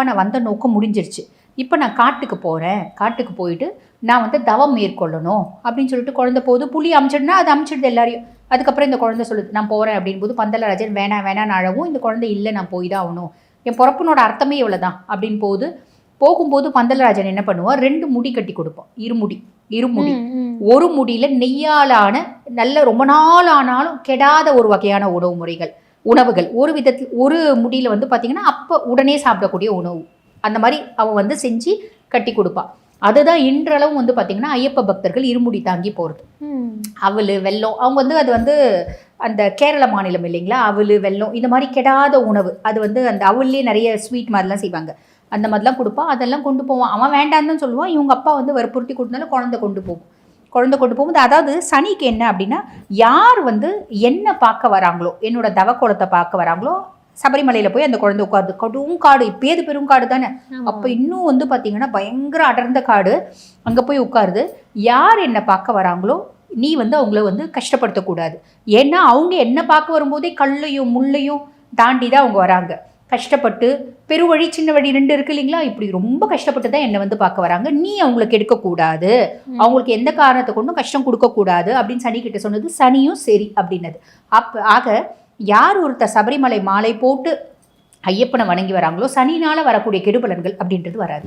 அப்பா நான் வந்த நோக்கம் முடிஞ்சிருச்சு. இப்போ நான் காட்டுக்கு போகிறேன் காட்டுக்கு போயிட்டு நான் வந்து தவம் மேற்கொள்ளணும் அப்படின்னு சொல்லிட்டு குழந்தை போகுது புலி அமிச்சிடுனா அது அமிச்சிடுது எல்லாரையும். அதுக்கப்புறம் இந்த குழந்தை சொல்லுது நான் போகிறேன் அப்படின்னு போது பந்தலராஜன் வேணாம் வேணான்னு அழவும். இந்த குழந்தை இல்லை நான் போய் தான் ஆகணும். என் பிறப்பினோட அர்த்தமே இவ்வளோதான் அப்படின்னு போகுது போகும்போது பந்தலராஜன் என்ன பண்ணுவான்? ரெண்டு முடி கட்டி கொடுப்பான். இருமுடி இருமுடி. ஒரு முடியில நெய்யாலான நல்ல ரொம்ப நாள் ஆனாலும் கெடாத ஒரு வகையான உணவு முறைகள். உணவுகள். ஒரு விதத்தில் ஒரு முடியில வந்து பார்த்தீங்கன்னா அப்போ உடனே சாப்பிடக்கூடிய உணவு. அந்த மாதிரி அவன் வந்து செஞ்சு கட்டி கொடுப்பான் அதுதான் இன்றளவும் வந்து பார்த்தீங்கன்னா ஐயப்ப பக்தர்கள் இருமுடி தாங்கி போகிறது ம். அவல் வெல்லம் அவங்க வந்து அது வந்து அந்த கேரள மாநிலம் இல்லைங்களா? அவல் வெல்லம் இந்த மாதிரி கெடாத உணவு. அது வந்து அந்த அவல்லே நிறைய ஸ்வீட் மாதிரிலாம் செய்வாங்க. அந்த மாதிரிலாம் கொடுப்பான் அதெல்லாம் கொண்டு போவான். அவன் வேண்டான்னு சொல்லுவான். இவங்க அப்பா வந்து வற்புறுத்தி கொடுத்தாலும் குழந்தை கொண்டு போகும். குழந்தை கொண்டு போகும்போது அதாவது சனிக்கு என்ன அப்படின்னா யார் வந்து என்ன பார்க்க வராங்களோ என்னோட தவக்கோலத்தை பார்க்க வராங்களோ சபரிமலையில் போய் அந்த குழந்தை உட்காருது. கடும் காடு இப்பேது பெரும் காடு தானே. அப்போ இன்னும் வந்து பார்த்தீங்கன்னா பயங்கர அடர்ந்த காடு அங்கே போய் உட்காருது. யார் என்னை பார்க்க வராங்களோ நீ வந்து அவங்கள வந்து கஷ்டப்படுத்தக்கூடாது. ஏன்னா அவங்க என்ன பார்க்க வரும்போதே கல்லையும் முள்ளையும் தாண்டி தான் அவங்க வராங்க. கஷ்டப்பட்டு பெருவழி சின்ன வழி ரெண்டு இருக்கு இல்லைங்களா? இப்படி ரொம்ப கஷ்டப்பட்டு தான் என்னை வந்து பார்க்க வராங்க. நீ அவங்கள கெடுக்கக்கூடாது. அவங்களுக்கு எந்த காரணத்தை கொண்டும் கஷ்டம் கொடுக்கக்கூடாது அப்படின்னு சனி கிட்ட சொன்னது சனியும் சரி அப்படின்னது. அப்ப ஆக யார் ஒருத்தர் சபரிமலை மாலை போட்டு ஐயப்பனை வணங்கி வராங்களோ சனினால வரக்கூடிய கெடுபலன்கள் அப்படின்றது வராது.